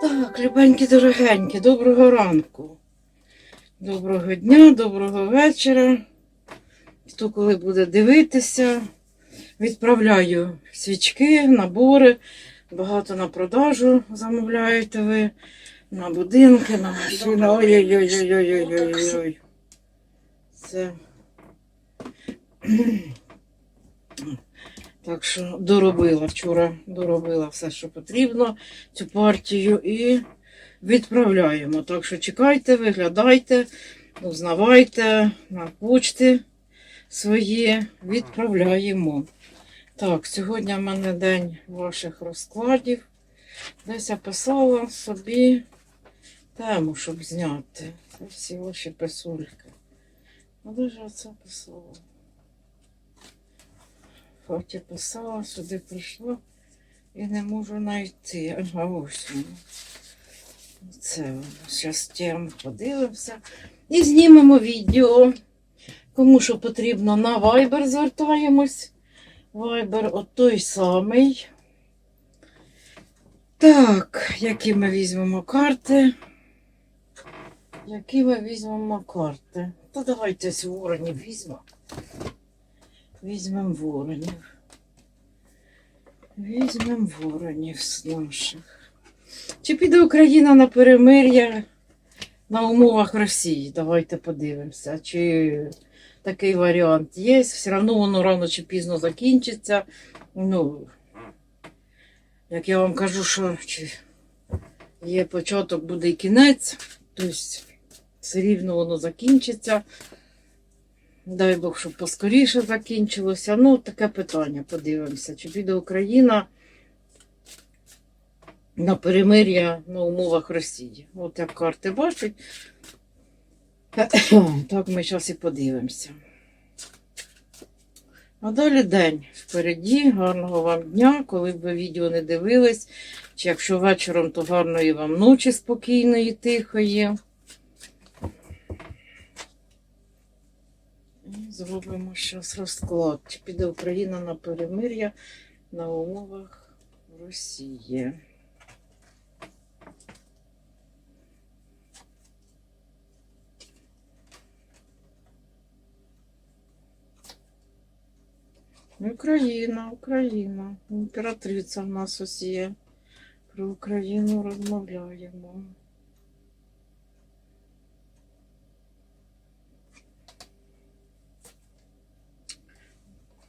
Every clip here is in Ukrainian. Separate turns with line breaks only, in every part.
Так, любенькі дорогенькі, доброго ранку. Доброго дня, доброго вечора. Хто коли буде дивитися, відправляю свічки, набори. Багато на продажу замовляєте ви. На будинки, на машини. Ой-ой-ой-ой-ой-ой-ой. Це. Так що доробила вчора, доробила все, що потрібно, цю партію і відправляємо. Так що чекайте, виглядайте, узнавайте на почти свої, відправляємо. Так, сьогодні в мене день ваших розкладів. Десь я писала собі тему, щоб зняти. Це всі ваші писульки. А де ж я це писала? Хоті писала, сюди прийшла і не можу знайти. Ага, ось. Це. Зараз тем подивимося. І знімемо відео. Кому що потрібно на Viber звертаємось. Viber от той самий. Так, які ми візьмемо карти? Які ми візьмемо карти? Та давайте воронів візьмемо. Візьмемо воронів. Візьмемо воронів з наших. Чи піде Україна на перемир'я на умовах Росії? Давайте подивимося. Чи такий варіант є? Все одно воно рано чи пізно закінчиться. Ну, як я вам кажу, що чи є початок, буде і кінець. Тобто все рівно воно закінчиться. Дай Бог, щоб поскоріше закінчилося. Ну, таке питання, подивимося. Чи піде Україна на перемир'я на умовах Росії? От як карти бачать. Так ми зараз і подивимося. А далі день впереді. Гарного вам дня, коли б ви відео не дивились. Чи якщо вечором, то гарної вам ночі спокійної, тихої. І Зробимо зараз розклад. Чи піде Україна на перемир'я на умовах Росії? Україна, Україна. Імператриця в нас ось є. Про Україну розмовляємо.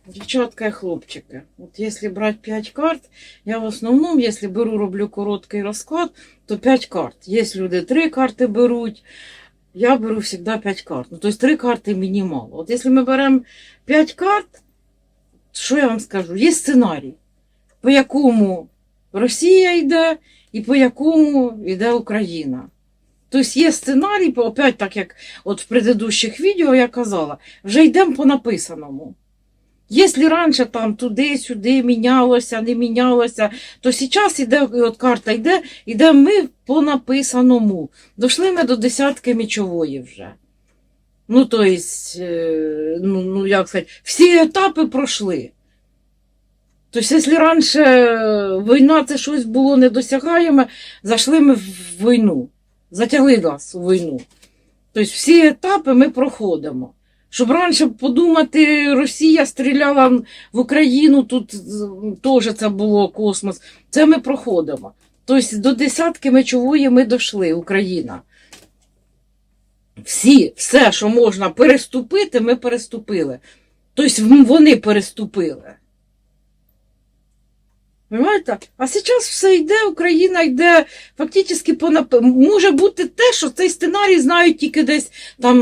Дівчатка і хлопчики. От якщо брати 5 карт, я в основному, якщо беру, роблю короткий розклад, то 5 карт. Є люди 3 карти беруть, я беру завжди 5 карт. Ну, тобто 3 карти мені мало. От якщо ми беремо 5 карт, що я вам скажу? Є сценарій, по якому Росія йде і по якому йде Україна. Тобто є сценарій, опять так як от в предыдущих відео я казала, вже йдемо по написаному. Якщо раніше там туди-сюди мінялося, не мінялося, то зараз іде, от карта йде, йде ми по написаному. Дошли ми до десятки мічової вже. Ну, то есть, е, ну, ну, як сказати, всі етапи пройшли. Тобто, якщо раніше війна це щось було недосягаєме, зайшли ми в війну, затягли нас у війну. Тобто всі етапи ми проходимо. Щоб раніше подумати, Росія стріляла в Україну, тут теж це було космос. Це ми проходимо. Тобто до десятки мечової ми дійшли, Україна. Всі, все, що можна переступити, ми переступили. Тобто вони переступили. Понимаєте? А зараз все йде, Україна йде фактично по нап... Може бути те, що цей сценарій знають тільки десь там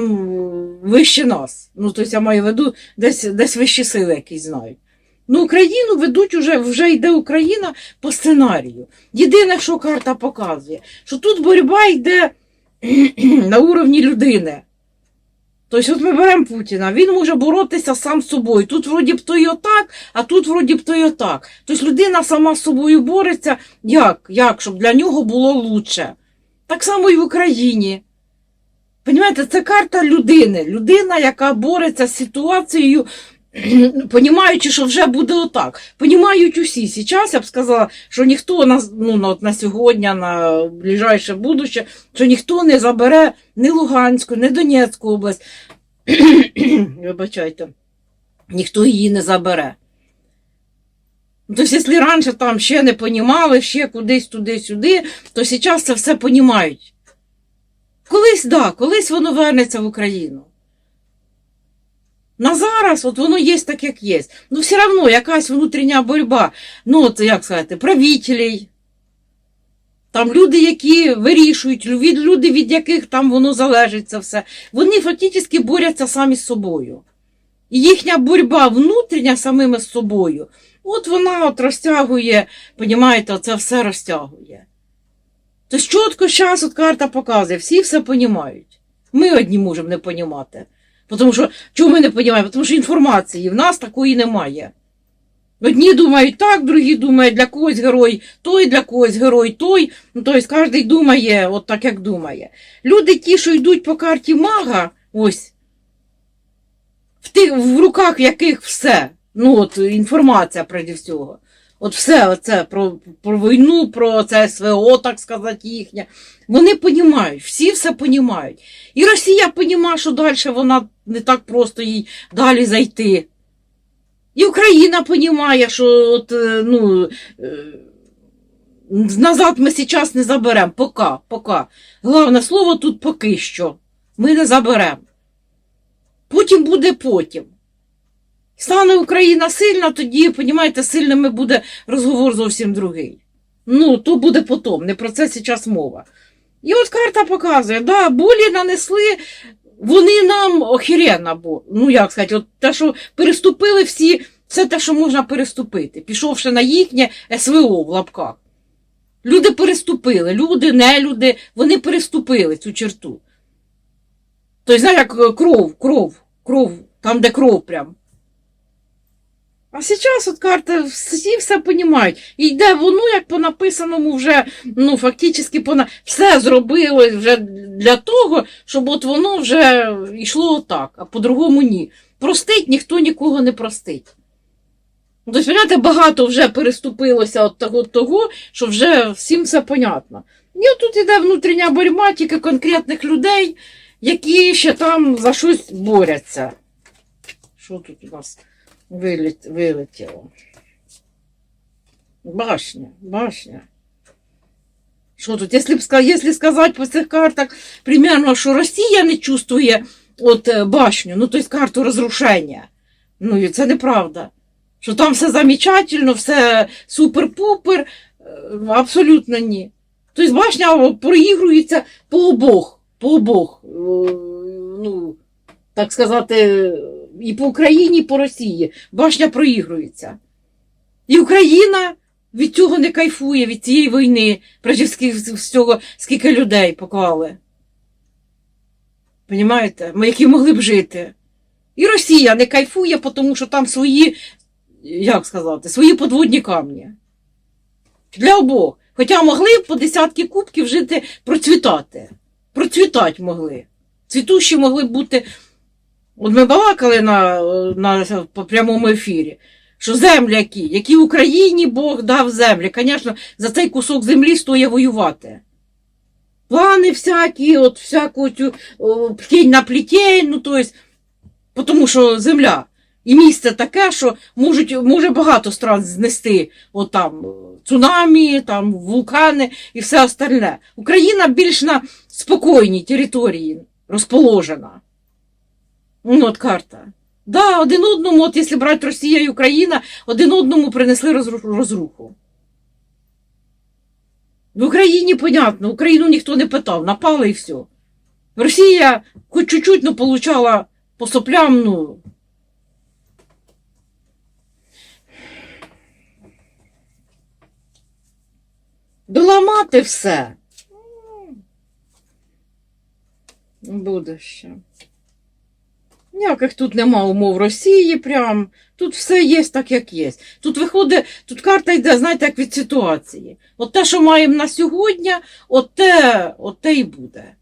вище нас. Ну, тобто я маю в виду, десь, десь вищі сили якісь знають. Ну, Україну ведуть уже, вже йде Україна по сценарію. Єдине, що карта показує, що тут боротьба йде на уровні людини. Тобто, от ми беремо Путіна, він може боротися сам з собою. Тут вроді б то й отак, а тут вроді б то й отак. Тобто людина сама з собою бореться, як? Як? Щоб для нього було лучше. Так само і в Україні. Понімаєте, це карта людини. Людина, яка бореться з ситуацією Понімаючи, що вже буде отак. Понімають усі. Зараз я б сказала, що ніхто на, ну, на, от на сьогодні, на ближайше будуще, що ніхто не забере ні Луганську, ні Донецьку область. Вибачайте, ніхто її не забере. Ну, Тобто, якщо раніше там ще не понімали, ще кудись туди-сюди, то зараз це все понімають. Колись, так, да, колись воно вернеться в Україну. На зараз от воно є так, як є. Ну, все одно якась внутрішня боротьба. Ну, от, як сказати, правителей. Там люди, які вирішують, люди, від яких там воно залежить це все. Вони фактично борються самі з собою. І їхня боротьба внутрішня самими з собою, от вона от розтягує, понімаєте, це все розтягує. Тобто чітко зараз от карта показує, всі все понімають. Ми одні можемо не понімати. Тому що, чому ми не розуміємо? Тому що інформації в нас такої немає. Одні думають так, другі думають, для когось герой той, для когось герой той. Ну, тобто кожен думає от так, як думає. Люди ті, що йдуть по карті мага, ось, в, тих, в руках яких все, ну от інформація прежде всього. От все оце про, про війну, про це СВО, так сказати, їхнє. Вони понімають, всі все понімають. І Росія понімає, що далі вона не так просто їй далі зайти. І Україна понімає, що от, е, ну, е, назад ми зараз не заберемо. Пока, пока. Головне слово тут поки що. Ми не заберемо. Потім буде потім. Стане Україна сильна, тоді, понімаєте, сильними буде розговор зовсім другий. Ну, то буде потом, не про це зараз мова. І от карта показує, да, болі нанесли, вони нам охеренно, бо, ну як сказати, от те, що переступили всі, все те, що можна переступити, пішовши на їхнє СВО в лапках. Люди переступили, люди, не люди, вони переступили цю черту. Тобто, знаєш, як кров, кров, кров, там, де кров прям. А зараз от карта, всі все понімають. І йде воно, як по написаному, вже, ну, фактично, пона... все зробилось вже для того, щоб от воно вже йшло отак, а по-другому ні. Простить ніхто нікого не простить. Ну, Тобто, понимаєте, багато вже переступилося от того, того, що вже всім все понятно. І тут іде внутрішня боротьба тільки конкретних людей, які ще там за щось борються. Що тут у нас? Вилет, вилетіло. Башня, башня. Що тут, якщо, б, якщо сказати по цих картах, примерно, що Росія не чувствує е, башню, ну, тобто карту розрушення. Ну, це неправда. Що там все замечательно, все супер-пупер, е, абсолютно ні. Тобто башня проігрується по обох, по обох. е, Ну, так сказати, і по Україні, і по Росії. Башня проігрується. І Україна від цього не кайфує, від цієї війни, всього, скільки людей поклали. Понімаєте? Ми які могли б жити. І Росія не кайфує, тому що там свої, як сказати, свої подводні камні. Для обох. Хоча могли б по десятки кубків жити, процвітати. Процвітати могли. Цвітущі могли б бути От ми балакали на, на прямому ефірі, що земляки, які Україні Бог дав землі, звісно, за цей кусок землі стоїть воювати. Плани всякі, от всяку о, на плітень, ну то есть, тому що земля. І місце таке, що можуть, може багато стран знести от там цунамі, там вулкани і все остальне. Україна більш на спокійній території розположена. Ну, от карта. Да, один одному, от якщо брати Росія і Україна, один одному принесли розруху. В Україні, понятно, Україну ніхто не питав, напали і все. Росія хоч чуть-чуть, ну, получала по соплям, ну. Доламати все. Буде ще. Ніяких тут нема умов Росії прям. Тут все є так, як є. Тут виходить, тут карта йде, знаєте, як від ситуації. От те, що маємо на сьогодні, от те, от те і буде.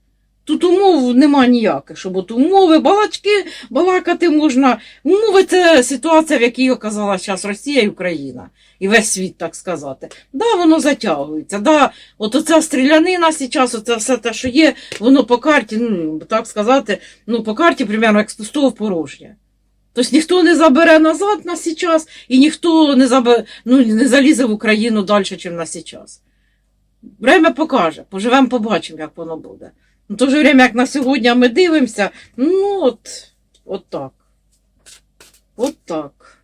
Тут умов нема ніяких, щоб от умови, балачки, балакати можна. Умови це ситуація, в якій оказалася зараз Росія і Україна. І весь світ, так сказати. Да, воно затягується. Да, от оця стрілянина зараз, оце все те, що є, воно по карті, ну, так сказати, ну, по карті, примерно, як з порожнє. Тобто ніхто не забере назад на зараз, і ніхто не, забе, ну, не залізе в Україну далі, ніж на зараз. Время покаже, поживемо, побачимо, як воно буде. Ну, в то же время, як на сьогодні ми дивимося, ну от, от так. От так.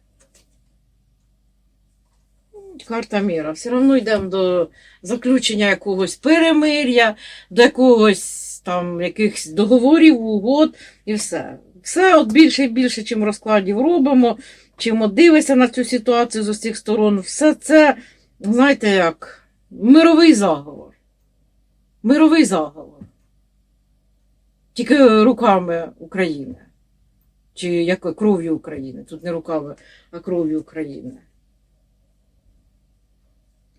Карта міра. Все одно йдемо до заключення якогось перемир'я, до якогось там якихось договорів, угод і все. Все от більше і більше, чим розкладів робимо, чим дивишся на цю ситуацію з усіх сторон. Все це, знаєте як, мировий заговор. Мировий заговор. Тільки руками України. Чи як кров'ю України. Тут не руками, а кров'ю України.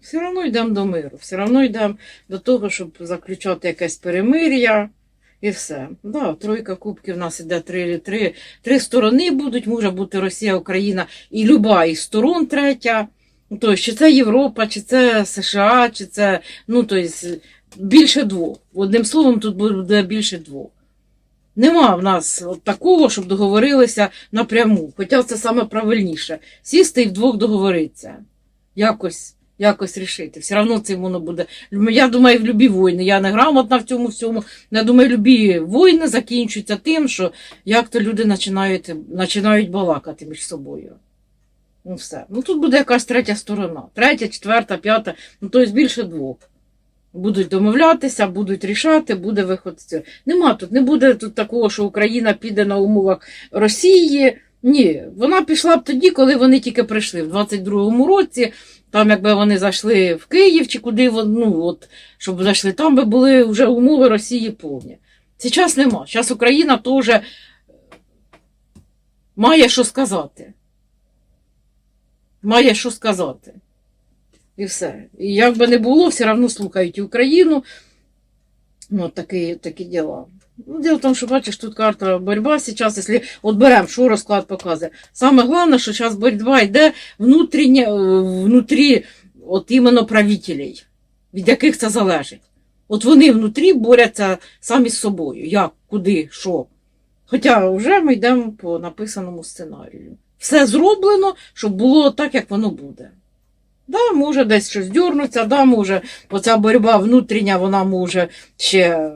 Все одно йдемо до миру, все одно йдемо до того, щоб заключати якесь перемир'я і все. Да, тройка кубків у нас іде три, три, три сторони будуть, може бути Росія, Україна і люба із сторон третя. Тобто, чи це Європа, чи це США, чи це ну, тобто, більше двох. Одним словом, тут буде більше двох. Нема в нас такого, щоб договорилися напряму. Хоча це саме правильніше. Сісти і вдвох договоритися. Якось, якось рішити. Все одно це воно буде. Я думаю, в любі війни. Я не грамотна в цьому всьому. Я думаю, любі війни закінчуються тим, що як то люди починають, починають балакати між собою. Ну все. Ну тут буде якась третя сторона. Третя, четверта, п'ята, ну тобто більше двох. Будуть домовлятися, будуть рішати, буде виход з цього. Нема тут, не буде тут такого, що Україна піде на умовах Росії. Ні, вона пішла б тоді, коли вони тільки прийшли в 22-му році. Там, якби вони зайшли в Київ чи куди, ну от, щоб зайшли, там би були вже умови Росії повні. Зараз нема. Зараз Україна теж має що сказати. Має що сказати. І все. І як би не було, все одно слухають і Україну. Ну, такі, такі діла. Ну, дело в тому, що бачиш, тут карта боротьба зараз, якщо беремо, що розклад показує. Саме головне, що зараз боротьба йде е, внутрі от іменно правителей, від яких це залежить. От вони внутрі борються самі з собою. Як, куди, що. Хоча вже ми йдемо по написаному сценарію. Все зроблено, щоб було так, як воно буде. Да, може десь щось дюрнуться, да, може, оця боротьба внутрішня, вона може ще,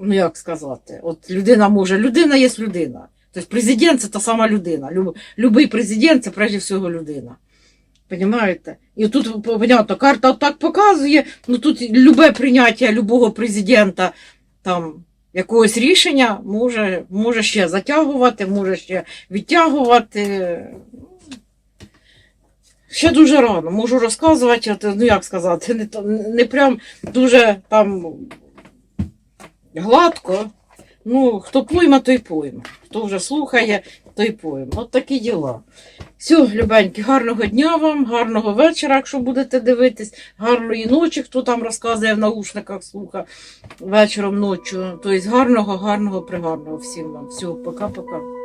ну як сказати, от людина може, людина є людина. Тобто президент це та сама людина. Люб, любий президент це прежде всього людина. Понимаєте? І тут, понятно, карта так показує, ну тут любе прийняття любого президента там якогось рішення може, може ще затягувати, може ще відтягувати. Ще дуже рано, можу розказувати, ну як сказати, не, не прям дуже там гладко. Ну, хто пойме, той пойме. Хто вже слухає, той пойме. От такі діла. Все, любенькі, гарного дня вам, гарного вечора, якщо будете дивитись, гарної ночі, хто там розказує в наушниках, слуха вечором, ночі. Тобто гарного, гарного, пригарного всім вам. Все, пока-пока.